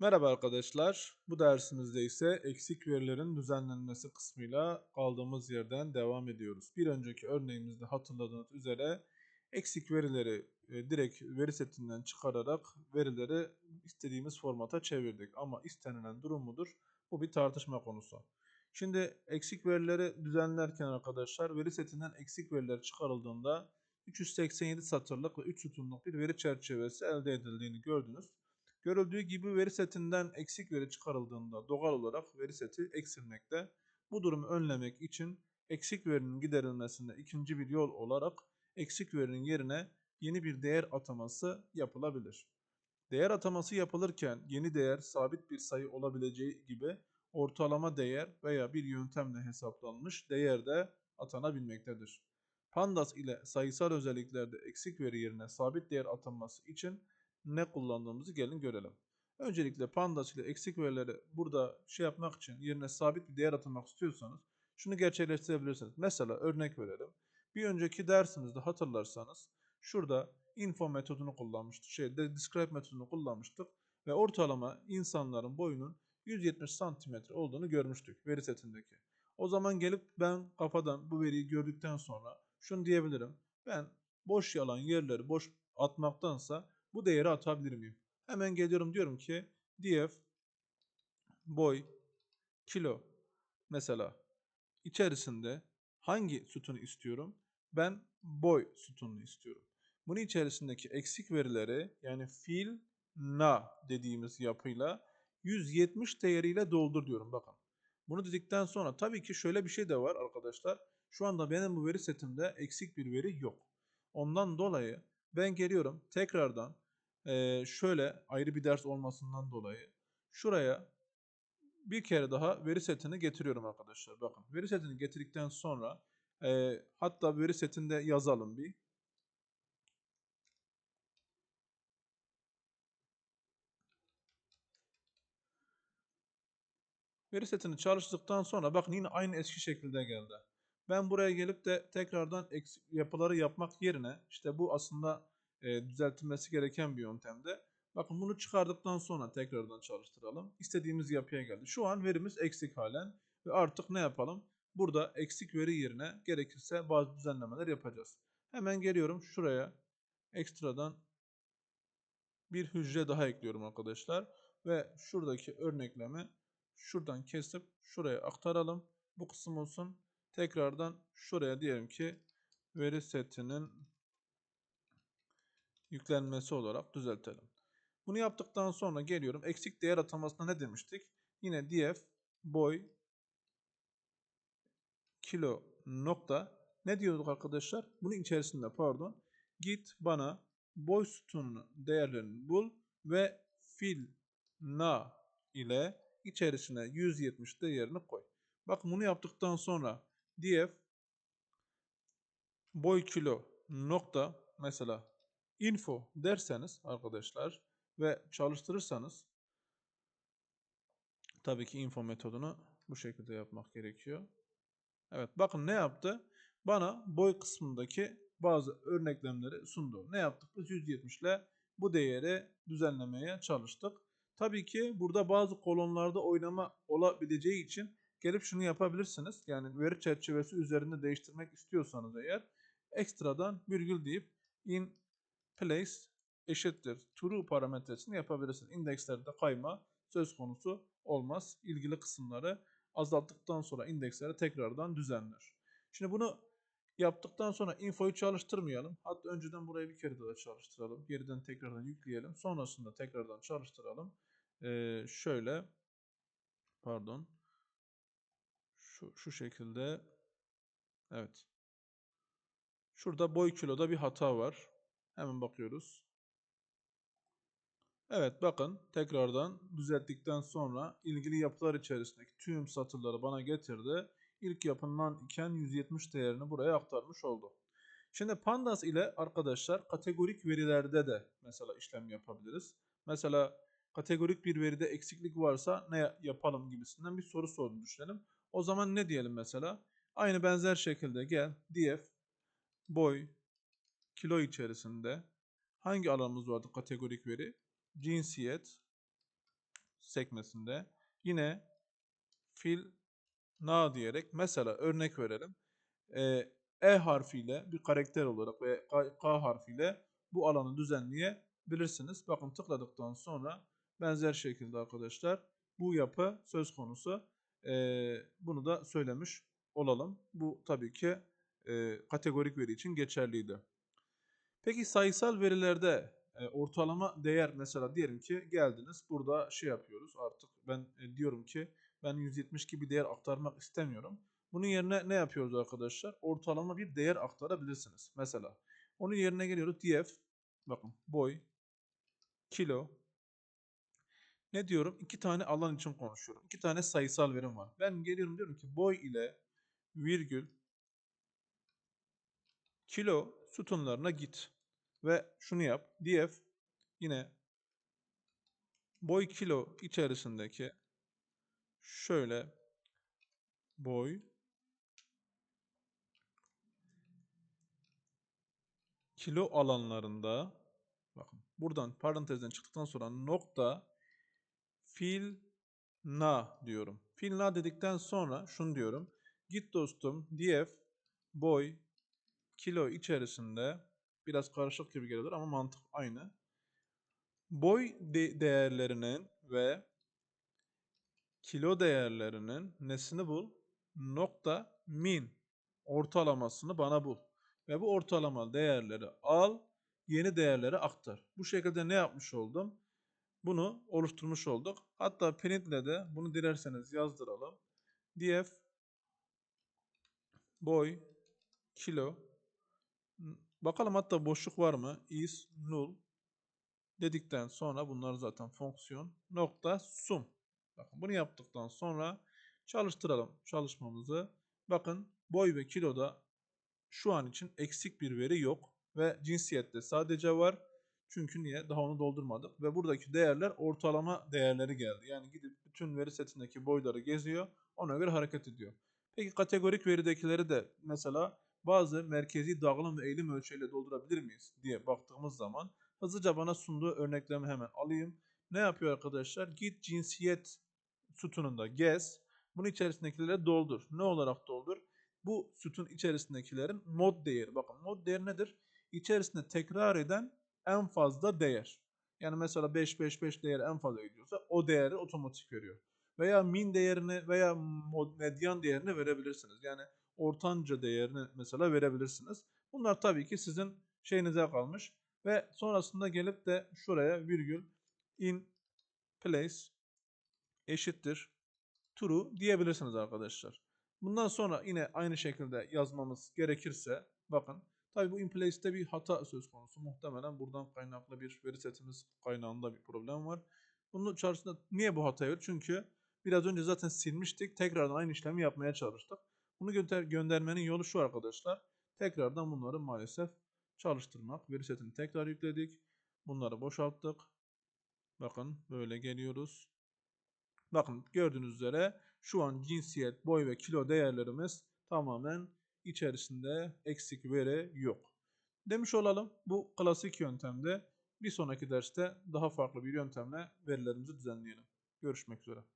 Merhaba arkadaşlar. Bu dersimizde ise eksik verilerin düzenlenmesi kısmıyla kaldığımız yerden devam ediyoruz. Bir önceki örneğimizde hatırladığınız üzere eksik verileri e, direkt veri setinden çıkararak verileri istediğimiz formata çevirdik. Ama istenilen durum mudur? Bu bir tartışma konusu. Şimdi eksik verileri düzenlerken arkadaşlar veri setinden eksik veriler çıkarıldığında 387 satırlık ve 3 sütunluk bir veri çerçevesi elde edildiğini gördünüz. Görüldüğü gibi veri setinden eksik veri çıkarıldığında doğal olarak veri seti eksilmekte. Bu durumu önlemek için eksik verinin giderilmesinde ikinci bir yol olarak eksik verinin yerine yeni bir değer ataması yapılabilir. Değer ataması yapılırken yeni değer sabit bir sayı olabileceği gibi ortalama değer veya bir yöntemle hesaplanmış değer de atanabilmektedir. Pandas ile sayısal özelliklerde eksik veri yerine sabit değer atanması için ne kullandığımızı gelin görelim. Öncelikle pandas ile eksik verileri burada şey yapmak için yerine sabit bir değer atamak istiyorsanız şunu gerçekleştirebilirsiniz. Mesela örnek verelim. Bir önceki dersimizde hatırlarsanız şurada info metodunu kullanmıştık. Şey, describe metodunu kullanmıştık ve ortalama insanların boyunun 170 santimetre olduğunu görmüştük veri setindeki. O zaman gelip ben kafadan bu veriyi gördükten sonra şunu diyebilirim. Ben boş yalan yerleri boş atmaktansa bu değeri atabilir miyim? Hemen geliyorum diyorum ki df boy kilo mesela içerisinde hangi sütunu istiyorum? Ben boy sütununu istiyorum. Bunun içerisindeki eksik verileri yani fil na dediğimiz yapıyla 170 değeriyle doldur diyorum bakın. Bunu dedikten sonra tabii ki şöyle bir şey de var arkadaşlar. Şu anda benim bu veri setimde eksik bir veri yok. Ondan dolayı ben geliyorum tekrardan şöyle ayrı bir ders olmasından dolayı şuraya bir kere daha veri setini getiriyorum arkadaşlar. Bakın veri setini getirdikten sonra e, hatta veri setinde yazalım bir. Veri setini çalıştıktan sonra bakın yine aynı eski şekilde geldi. Ben buraya gelip de tekrardan yapıları yapmak yerine işte bu aslında e, düzeltilmesi gereken bir yöntemde. Bakın bunu çıkardıktan sonra tekrardan çalıştıralım. İstediğimiz yapıya geldi. Şu an verimiz eksik halen ve artık ne yapalım? Burada eksik veri yerine gerekirse bazı düzenlemeler yapacağız. Hemen geliyorum şuraya ekstradan bir hücre daha ekliyorum arkadaşlar. Ve şuradaki örneklemi şuradan kesip şuraya aktaralım. Bu kısım olsun. Tekrardan şuraya diyelim ki veri setinin yüklenmesi olarak düzeltelim. Bunu yaptıktan sonra geliyorum. Eksik değer atamasına ne demiştik? Yine df boy kilo nokta ne diyorduk arkadaşlar? Bunun içerisinde pardon git bana boy sütununun değerlerini bul ve fil na ile içerisine 170 değerini koy. Bakın bunu yaptıktan sonra df boy kilo nokta mesela info derseniz arkadaşlar ve çalıştırırsanız tabii ki info metodunu bu şekilde yapmak gerekiyor. Evet bakın ne yaptı? Bana boy kısmındaki bazı örneklemleri sundu. Ne yaptık? Biz 170 ile bu değeri düzenlemeye çalıştık. Tabii ki burada bazı kolonlarda oynama olabileceği için gelip şunu yapabilirsiniz. Yani veri çerçevesi üzerinde değiştirmek istiyorsanız eğer ekstradan virgül deyip in place eşittir true parametresini yapabilirsiniz. İndekslerde kayma söz konusu olmaz. İlgili kısımları azalttıktan sonra indeksleri tekrardan düzenler. Şimdi bunu yaptıktan sonra infoyu çalıştırmayalım. Hatta önceden burayı bir kere daha çalıştıralım. Geriden tekrardan yükleyelim. Sonrasında tekrardan çalıştıralım. Ee, şöyle pardon şu, şu şekilde evet şurada boy kiloda bir hata var. Hemen bakıyoruz. Evet bakın tekrardan düzelttikten sonra ilgili yapılar içerisindeki tüm satırları bana getirdi. İlk yapından iken 170 değerini buraya aktarmış oldu. Şimdi pandas ile arkadaşlar kategorik verilerde de mesela işlem yapabiliriz. Mesela kategorik bir veride eksiklik varsa ne yapalım gibisinden bir soru sorduğunu düşünelim. O zaman ne diyelim mesela? Aynı benzer şekilde gel df boy kilo içerisinde hangi alanımız vardı kategorik veri? Cinsiyet, sekmesinde yine fill na diyerek mesela örnek verelim. Ee, e harfiyle bir karakter olarak ve K harfiyle bu alanı düzenleyebilirsiniz. Bakın tıkladıktan sonra benzer şekilde arkadaşlar bu yapı söz konusu. Ee, bunu da söylemiş olalım. Bu tabii ki e, kategorik veri için geçerliydi. Peki sayısal verilerde e, ortalama değer mesela diyelim ki geldiniz burada şey yapıyoruz artık ben e, diyorum ki ben 170 gibi değer aktarmak istemiyorum. Bunun yerine ne yapıyoruz arkadaşlar? Ortalama bir değer aktarabilirsiniz. Mesela onun yerine geliyoruz df bakın boy kilo ne diyorum? İki tane alan için konuşuyorum. İki tane sayısal verim var. Ben geliyorum diyorum ki boy ile virgül kilo sütunlarına git. Ve şunu yap. df yine boy kilo içerisindeki şöyle boy kilo alanlarında bakın buradan parantezden çıktıktan sonra nokta fil na diyorum. Fil na dedikten sonra şunu diyorum. Git dostum df boy kilo içerisinde biraz karışık gibi gelebilir ama mantık aynı. Boy de değerlerinin ve kilo değerlerinin nesini bul? Nokta min ortalamasını bana bul. Ve bu ortalama değerleri al, yeni değerleri aktar. Bu şekilde ne yapmış oldum? Bunu oluşturmuş olduk. Hatta print ile de bunu dilerseniz yazdıralım. df boy kilo bakalım hatta boşluk var mı? is null dedikten sonra bunlar zaten fonksiyon nokta sum. Bakın bunu yaptıktan sonra çalıştıralım çalışmamızı. Bakın boy ve kiloda şu an için eksik bir veri yok ve cinsiyette sadece var. Çünkü niye? Daha onu doldurmadık ve buradaki değerler ortalama değerleri geldi. Yani gidip bütün veri setindeki boyları geziyor, ona göre hareket ediyor. Peki kategorik veridekileri de mesela bazı merkezi dağılım ve eğilim ölçeğiyle doldurabilir miyiz diye baktığımız zaman hızlıca bana sunduğu örneklemi hemen alayım. Ne yapıyor arkadaşlar? Git cinsiyet sütununda gez. Bunun içerisindekileri doldur. Ne olarak doldur? Bu sütun içerisindekilerin mod değeri. Bakın mod değeri nedir? İçerisinde tekrar eden en fazla değer. Yani mesela 5 5 5 değeri en fazla gidiyorsa o değeri otomatik veriyor. Veya min değerini veya mod, medyan değerini verebilirsiniz. Yani ortanca değerini mesela verebilirsiniz. Bunlar tabii ki sizin şeyinize kalmış. Ve sonrasında gelip de şuraya virgül in place eşittir true diyebilirsiniz arkadaşlar. Bundan sonra yine aynı şekilde yazmamız gerekirse bakın tabi bu in place'te bir hata söz konusu. Muhtemelen buradan kaynaklı bir veri setimiz kaynağında bir problem var. Bunun içerisinde niye bu hatayı var? Çünkü biraz önce zaten silmiştik. Tekrardan aynı işlemi yapmaya çalıştık. Bunu gönder göndermenin yolu şu arkadaşlar. Tekrardan bunları maalesef çalıştırmak. Veri setini tekrar yükledik. Bunları boşalttık. Bakın böyle geliyoruz. Bakın gördüğünüz üzere şu an cinsiyet, boy ve kilo değerlerimiz tamamen içerisinde eksik veri yok. Demiş olalım bu klasik yöntemde bir sonraki derste daha farklı bir yöntemle verilerimizi düzenleyelim. Görüşmek üzere.